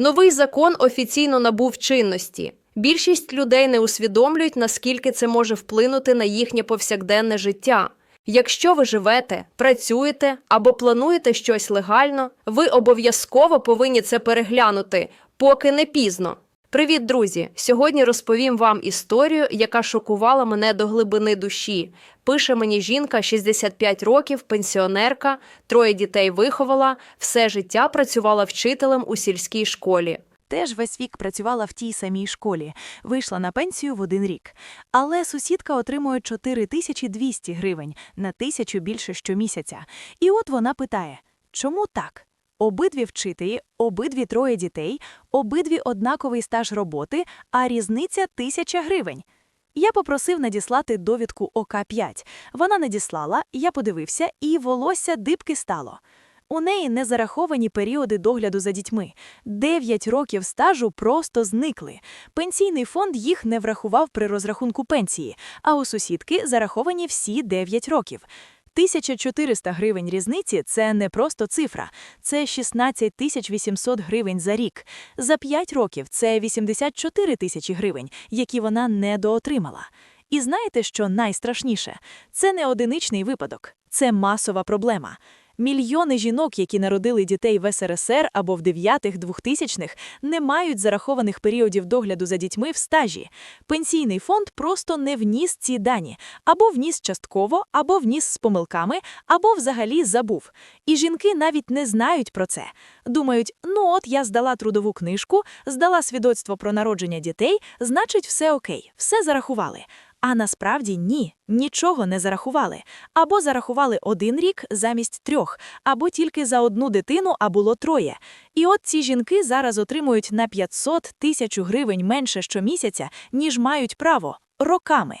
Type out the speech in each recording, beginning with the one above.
Новий закон офіційно набув чинності. Більшість людей не усвідомлюють, наскільки це може вплинути на їхнє повсякденне життя. Якщо ви живете, працюєте або плануєте щось легально, ви обов'язково повинні це переглянути, поки не пізно. Привіт, друзі! Сьогодні розповім вам історію, яка шокувала мене до глибини душі. Пише мені жінка 65 років, пенсіонерка, троє дітей виховала, все життя працювала вчителем у сільській школі. Теж весь вік працювала в тій самій школі, вийшла на пенсію в один рік. Але сусідка отримує 4200 гривень на тисячу більше щомісяця. І от вона питає, чому так? Обидві вчителі, обидві троє дітей, обидві однаковий стаж роботи, а різниця тисяча гривень. Я попросив надіслати довідку ОК-5. Вона надіслала, я подивився, і волосся дибки стало. У неї не зараховані періоди догляду за дітьми. Дев'ять років стажу просто зникли. Пенсійний фонд їх не врахував при розрахунку пенсії, а у сусідки зараховані всі 9 років. 1400 гривень різниці – це не просто цифра, це 16 800 гривень за рік. За 5 років це 84 тисячі гривень, які вона недоотримала. І знаєте, що найстрашніше? Це не одиничний випадок, це масова проблема. Мільйони жінок, які народили дітей в СРСР або в 9-х-2000-х, не мають зарахованих періодів догляду за дітьми в стажі. Пенсійний фонд просто не вніс ці дані, або вніс частково, або вніс з помилками, або взагалі забув. І жінки навіть не знають про це. Думають, ну от я здала трудову книжку, здала свідоцтво про народження дітей, значить все окей, все зарахували. А насправді ні, нічого не зарахували. Або зарахували один рік замість трьох, або тільки за одну дитину, а було троє. І от ці жінки зараз отримують на 500 тисяч гривень менше щомісяця, ніж мають право, роками.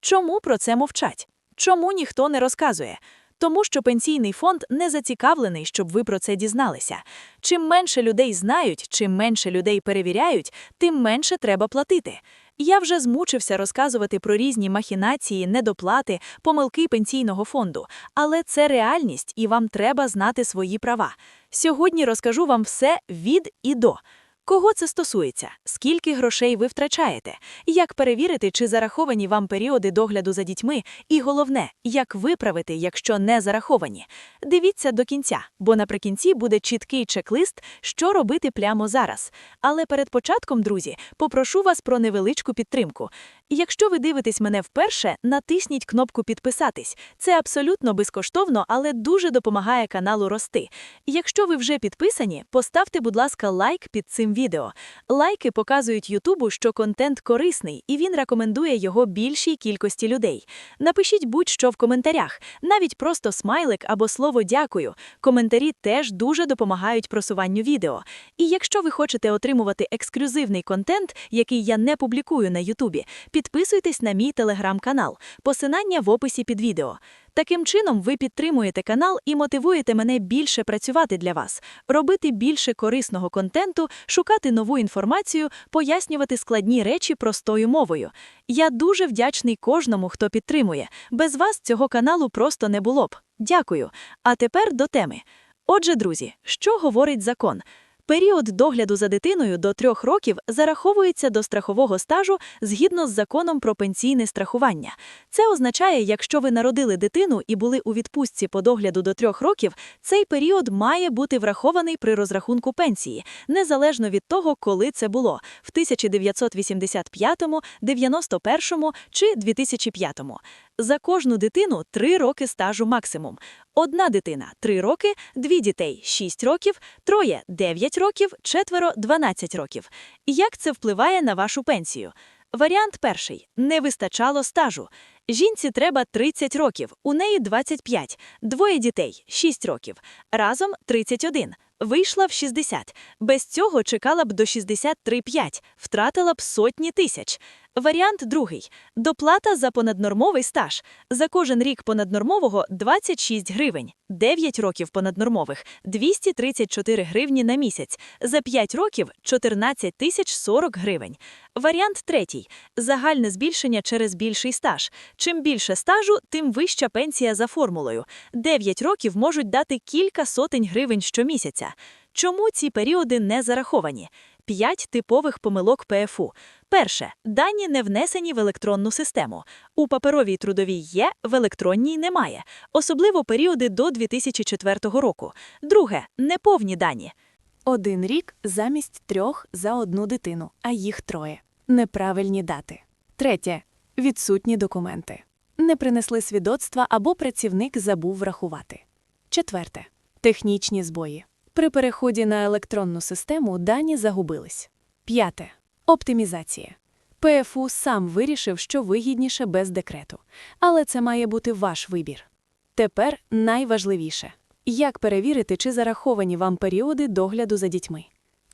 Чому про це мовчать? Чому ніхто не розказує? Тому що пенсійний фонд не зацікавлений, щоб ви про це дізналися. Чим менше людей знають, чим менше людей перевіряють, тим менше треба платити. Я вже змучився розказувати про різні махінації, недоплати, помилки пенсійного фонду, але це реальність, і вам треба знати свої права. Сьогодні розкажу вам все від і до. Кого це стосується? Скільки грошей ви втрачаєте? Як перевірити, чи зараховані вам періоди догляду за дітьми? І головне, як виправити, якщо не зараховані? Дивіться до кінця, бо наприкінці буде чіткий чек-лист, що робити прямо зараз. Але перед початком, друзі, попрошу вас про невеличку підтримку. Якщо ви дивитесь мене вперше, натисніть кнопку підписатись. Це абсолютно безкоштовно, але дуже допомагає каналу рости. Якщо ви вже підписані, поставте, будь ласка, лайк під цим відео. Лайки показують Ютубу, що контент корисний, і він рекомендує його більшій кількості людей. Напишіть будь-що в коментарях, навіть просто смайлик або слово дякую. Коментарі теж дуже допомагають просуванню відео. І якщо ви хочете отримувати ексклюзивний контент, який я не публікую на Ютубі, підписуйтесь на мій телеграм-канал. Посилання в описі під відео. Таким чином, ви підтримуєте канал і мотивуєте мене більше працювати для вас, робити більше корисного контенту, шукати нову інформацію, пояснювати складні речі простою мовою. Я дуже вдячний кожному, хто підтримує. Без вас цього каналу просто не було б. Дякую. А тепер до теми. Отже, друзі, що говорить закон? Період догляду за дитиною до трьох років зараховується до страхового стажу згідно з законом про пенсійне страхування. Це означає, якщо ви народили дитину і були у відпустці по догляду до трьох років, цей період має бути врахований при розрахунку пенсії, незалежно від того, коли це було в 1985, 91 чи 2005. За кожну дитину 3 роки стажу максимум. Одна дитина 3 роки, дві дітей 6 років, троє 9 років, четверо 12 років. Як це впливає на вашу пенсію? Варіант перший не вистачало стажу. Жінці треба 30 років, у неї 25, двоє дітей 6 років, разом 31. Вийшла в 60. Без цього чекала б до 63,5, втратила б сотні тисяч. Варіант другий. Доплата за понаднормовий стаж. За кожен рік понаднормового 26 гривень, 9 років понаднормових – 234 гривні на місяць, за 5 років – 14 тисяч 40 гривень. Варіант третій. Загальне збільшення через більший стаж. Чим більше стажу, тим вища пенсія за формулою. 9 років можуть дати кілька сотень гривень щомісяця. Чому ці періоди не зараховані? П'ять типових помилок ПФУ. Перше. Дані не внесені в електронну систему. У паперовій трудовій є, в електронній немає. Особливо періоди до 2004 року. Друге. Неповні дані. Один рік замість трьох за одну дитину, а їх троє. Неправильні дати. Третє. Відсутні документи. Не принесли свідоцтва або працівник забув врахувати. Четверте. Технічні збої. При переході на електронну систему дані загубились. П'яте. Оптимізація. ПФУ сам вирішив, що вигідніше без декрету. Але це має бути ваш вибір. Тепер найважливіше. Як перевірити, чи зараховані вам періоди догляду за дітьми?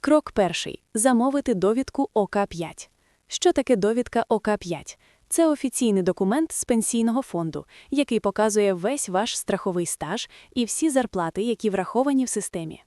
Крок перший. Замовити довідку ОК-5. Що таке довідка ОК-5? Це офіційний документ з пенсійного фонду, який показує весь ваш страховий стаж і всі зарплати, які враховані в системі.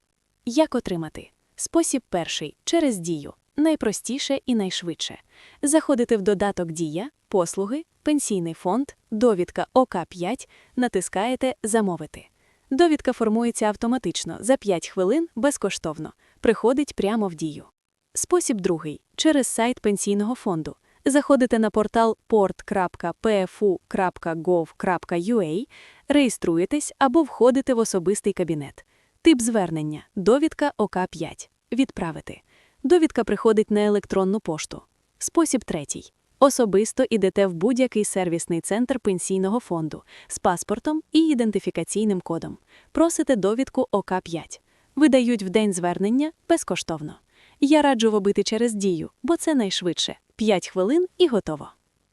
Як отримати? Спосіб перший – через дію. Найпростіше і найшвидше. Заходите в додаток Дія, послуги, пенсійний фонд, довідка ОК-5, натискаєте Замовити. Довідка формується автоматично за 5 хвилин безкоштовно. Приходить прямо в дію. Спосіб другий – через сайт пенсійного фонду. Заходите на портал port.pfu.gov.ua, реєструєтесь або входите в особистий кабінет. Тип звернення – довідка ОК-5. Відправити. Довідка приходить на електронну пошту. Спосіб третій. Особисто ідете в будь-який сервісний центр пенсійного фонду з паспортом і ідентифікаційним кодом. Просите довідку ОК-5. Видають в день звернення безкоштовно. Я раджу вобити через дію, бо це найшвидше. 5 хвилин і готово.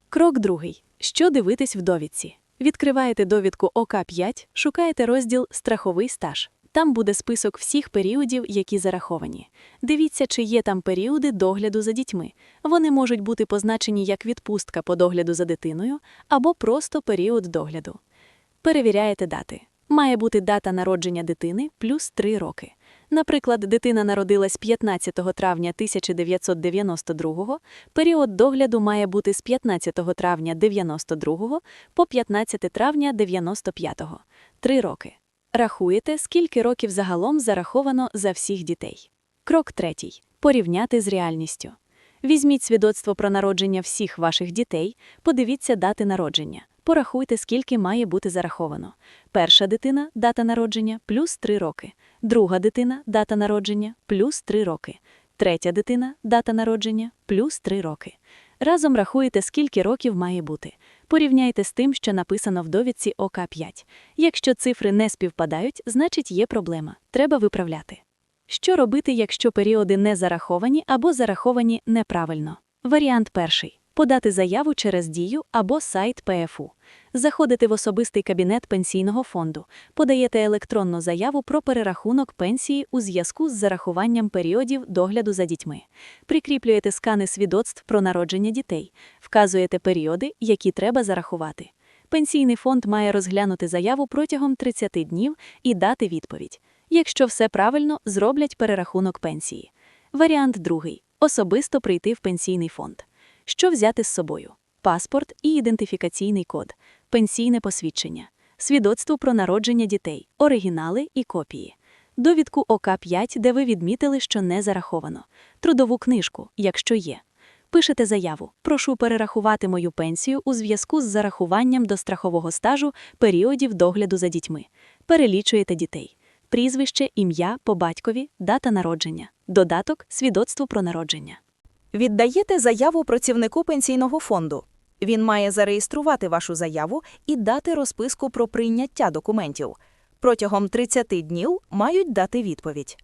Крок другий. Що дивитись в довідці? Відкриваєте довідку ОК-5, шукаєте розділ Страховий стаж. Там буде список всіх періодів, які зараховані. Дивіться, чи є там періоди догляду за дітьми. Вони можуть бути позначені як відпустка по догляду за дитиною або просто період догляду. Перевіряєте дати. Має бути дата народження дитини плюс 3 роки. Наприклад, дитина народилась 15 травня 1992, період догляду має бути з 15 травня 92 по 15 травня 95. 3 роки. Рахуєте, скільки років загалом зараховано за всіх дітей. Крок третій. Порівняти з реальністю. Візьміть свідоцтво про народження всіх ваших дітей, подивіться дати народження. Порахуйте, скільки має бути зараховано. Перша дитина – дата народження – плюс 3 роки. Друга дитина – дата народження – плюс 3 роки. Третя дитина – дата народження – плюс 3 роки. Разом рахуєте, скільки років має бути. Порівняйте з тим, що написано в довідці ОК-5. Якщо цифри не співпадають, значить є проблема. Треба виправляти. Що робити, якщо періоди не зараховані або зараховані неправильно? Варіант перший. Подати заяву через дію або сайт ПФУ. Заходите в особистий кабінет пенсійного фонду, подаєте електронну заяву про перерахунок пенсії у зв'язку з зарахуванням періодів догляду за дітьми. Прикріплюєте скани свідоцтв про народження дітей, вказуєте періоди, які треба зарахувати. Пенсійний фонд має розглянути заяву протягом 30 днів і дати відповідь. Якщо все правильно, зроблять перерахунок пенсії. Варіант другий особисто прийти в пенсійний фонд. Що взяти з собою? Паспорт і ідентифікаційний код, пенсійне посвідчення, свідоцтво про народження дітей, оригінали і копії, довідку ОК-5, де ви відмітили, що не зараховано, трудову книжку, якщо є. Пишете заяву «Прошу перерахувати мою пенсію у зв'язку з зарахуванням до страхового стажу періодів догляду за дітьми». Перелічуєте дітей. Прізвище, ім'я, по батькові, дата народження, додаток, свідоцтво про народження. Віддаєте заяву працівнику пенсійного фонду. Він має зареєструвати вашу заяву і дати розписку про прийняття документів. Протягом 30 днів мають дати відповідь.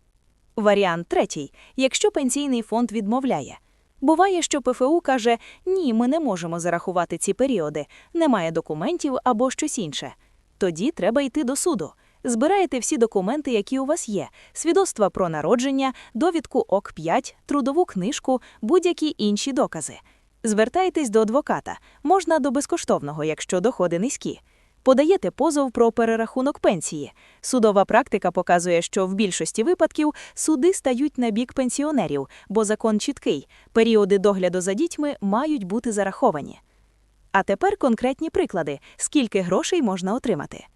Варіант третій. Якщо пенсійний фонд відмовляє. Буває, що ПФУ каже, ні, ми не можемо зарахувати ці періоди, немає документів або щось інше. Тоді треба йти до суду. Збираєте всі документи, які у вас є: свідоцтва про народження, довідку ОК-5, трудову книжку, будь-які інші докази. Звертайтесь до адвоката, можна до безкоштовного, якщо доходи низькі. Подаєте позов про перерахунок пенсії. Судова практика показує, що в більшості випадків суди стають на бік пенсіонерів, бо закон чіткий: періоди догляду за дітьми мають бути зараховані. А тепер конкретні приклади, скільки грошей можна отримати.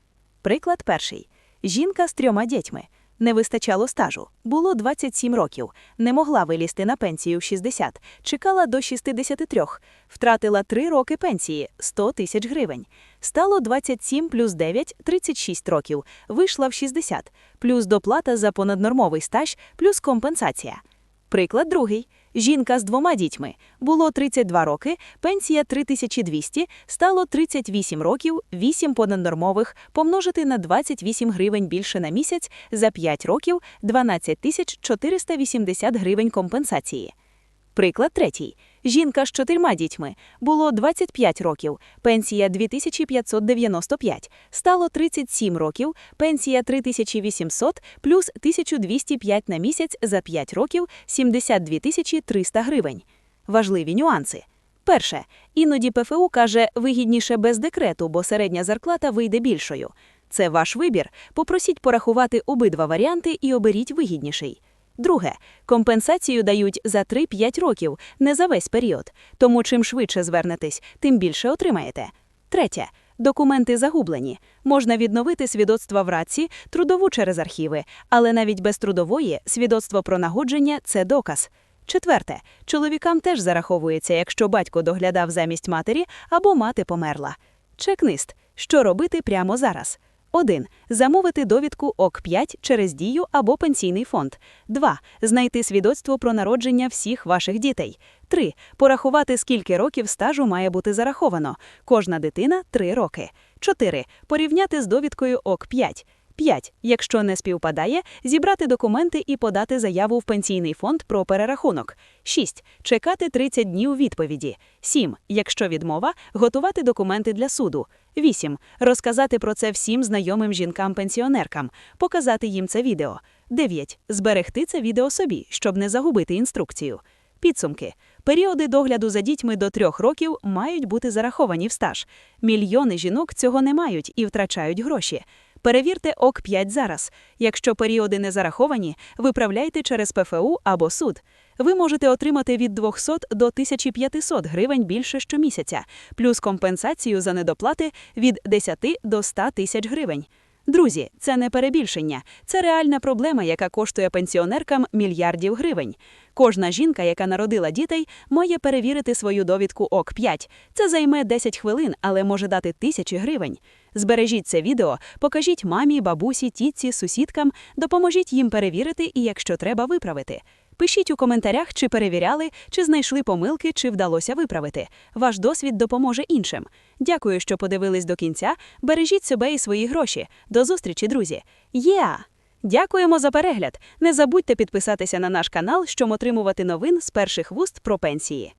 Приклад перший. Жінка з трьома дітьми. Не вистачало стажу. Було 27 років. Не могла вилізти на пенсію в 60. Чекала до 63. Втратила 3 роки пенсії – 100 тисяч гривень. Стало 27 плюс 9 – 36 років. Вийшла в 60. Плюс доплата за понаднормовий стаж, плюс компенсація. Приклад другий. Жінка з двома дітьми. Було 32 роки, пенсія 3200, стало 38 років, 8 понаднормових, помножити на 28 гривень більше на місяць, за 5 років 12 480 гривень компенсації. Приклад третій. Жінка з чотирма дітьми. Було 25 років, пенсія 2595, стало 37 років, пенсія 3800 плюс 1205 на місяць за 5 років 72 300 гривень. Важливі нюанси. Перше. Іноді ПФУ каже, вигідніше без декрету, бо середня зарплата вийде більшою. Це ваш вибір. Попросіть порахувати обидва варіанти і оберіть вигідніший. Друге, компенсацію дають за 3-5 років, не за весь період. Тому чим швидше звернетесь, тим більше отримаєте. Третє. Документи загублені. Можна відновити свідоцтва в раці, трудову через архіви, але навіть без трудової свідоцтво про нагодження – це доказ. Четверте. Чоловікам теж зараховується, якщо батько доглядав замість матері або мати померла. Чек-лист. Що робити прямо зараз? 1. Замовити довідку ОК-5 через Дію або Пенсійний фонд. 2. Знайти свідоцтво про народження всіх ваших дітей. 3. Порахувати, скільки років стажу має бути зараховано. Кожна дитина – 3 роки. 4. Порівняти з довідкою ОК-5. 5. Якщо не співпадає, зібрати документи і подати заяву в Пенсійний фонд про перерахунок. 6. Чекати 30 днів відповіді. 7. Якщо відмова, готувати документи для суду. 8. Розказати про це всім знайомим жінкам-пенсіонеркам, показати їм це відео. 9. Зберегти це відео собі, щоб не загубити інструкцію. Підсумки. Періоди догляду за дітьми до трьох років мають бути зараховані в стаж. Мільйони жінок цього не мають і втрачають гроші. Перевірте ОК-5 зараз. Якщо періоди не зараховані, виправляйте через ПФУ або суд. Ви можете отримати від 200 до 1500 гривень більше щомісяця, плюс компенсацію за недоплати від 10 до 100 тисяч гривень. Друзі, це не перебільшення, це реальна проблема, яка коштує пенсіонеркам мільярдів гривень. Кожна жінка, яка народила дітей, має перевірити свою довідку ОК-5. Це займе 10 хвилин, але може дати тисячі гривень. Збережіть це відео, покажіть мамі, бабусі, тітці, сусідкам, допоможіть їм перевірити і, якщо треба, виправити. Пишіть у коментарях, чи перевіряли, чи знайшли помилки, чи вдалося виправити. Ваш досвід допоможе іншим. Дякую, що подивились до кінця. Бережіть себе і свої гроші. До зустрічі, друзі. Є! Дякуємо за перегляд. Не забудьте підписатися на наш канал, щоб отримувати новин з перших вуст про пенсії.